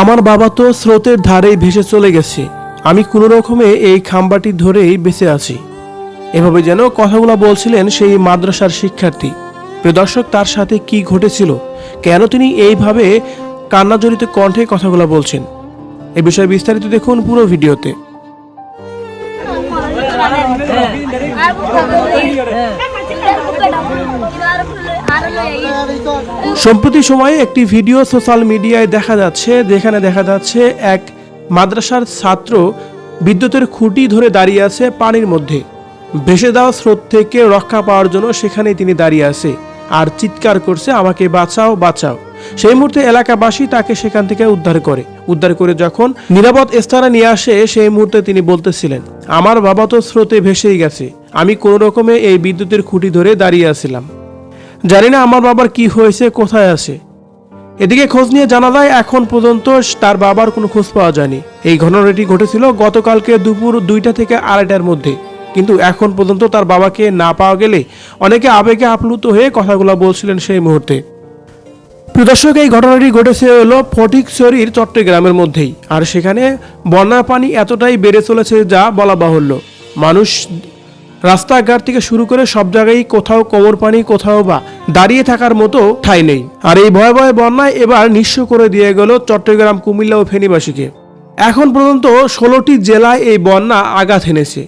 আমার বাবা তো স্রোতের ধারেই ভেসে চলে গেছে। আমি কোনো রকমে এই খাম্বাটি ধরেই বেঁচে আছি। এভাবে যেন কথাগুলো বলছিলেন সেই মাদ্রাসার শিক্ষার্থী। প্রিয় দর্শক, তার সাথে কি ঘটেছিল? কেন তিনি এইভাবে কান্নাজড়িত কণ্ঠে কথাগুলো বলছেন? এ বিষয়ে বিস্তারিত দেখুন পুরো ভিডিওতে। সম্প্রতি সময়ে একটি ভিডিও সোশ্যাল মিডিয়ায় দেখা যাচ্ছে, যেখানে দেখা যাচ্ছে এক মাদ্রাসার ছাত্র বিদ্যুতের খুঁটি ধরে দাঁড়িয়ে আছে পানির মধ্যে। ভেসে দেওয়া স্রোত থেকে রক্ষা পাওয়ার জন্য সেখানেই তিনি দাঁড়িয়ে আছে। আর চিৎকার করছে, আমাকে বাঁচাও বাঁচাও। সেই মুহূর্তে এলাকাবাসী তাকে সেখান থেকে উদ্ধার করে। উদ্ধার করে যখন নিরাপদ স্থানে নিয়ে আসে, সেই মুহূর্তে তিনি বলতেছিলেন, আমার বাবা তো স্রোতে ভেসেই গেছে। আমি কোনো রকমে এই বিদ্যুতের খুঁটি ধরে দাঁড়িয়ে আছিলাম। জানি না আমার বাবার কি হয়েছে, কোথায় আছে। এদিকে খোঁজ নিয়ে জানা যায় এখন পর্যন্ত তার বাবার কোনো খোঁজ পাওয়া যায়নি। এই ঘটনাটি ঘটেছিল গতকালকে দুপুর দুইটা থেকে আড়াইটার মধ্যে। কিন্তু এখন পর্যন্ত তার বাবাকে না পাওয়া গেলে অনেকে আবেগে আপ্লুত হয়ে কথাগুলো বলছিলেন সেই মুহূর্তে। দর্শক, এই ঘটনাটি ঘটেছে হলো ফটিকছড়ির চট্টগ্রামের মধ্যেই। আর সেখানে বন্যার পানি এতটাই বেড়ে চলেছে যা বলা বাহুল্য। মানুষ রাস্তাঘাট থেকে শুরু করে সব জায়গায় কোথাও কোমর পানি, কোথাও বা দাঁড়িয়ে থাকার মতো ঠাঁই নেই। আর এই ভয় ভয় বন্যায় এবার নিঃস্ব করে দিয়ে গেল চট্টগ্রাম, কুমিল্লা ও ফেনীবাসীকে। এখন পর্যন্ত ষোলোটি জেলায় এই বন্যা আঘাত এনেছে।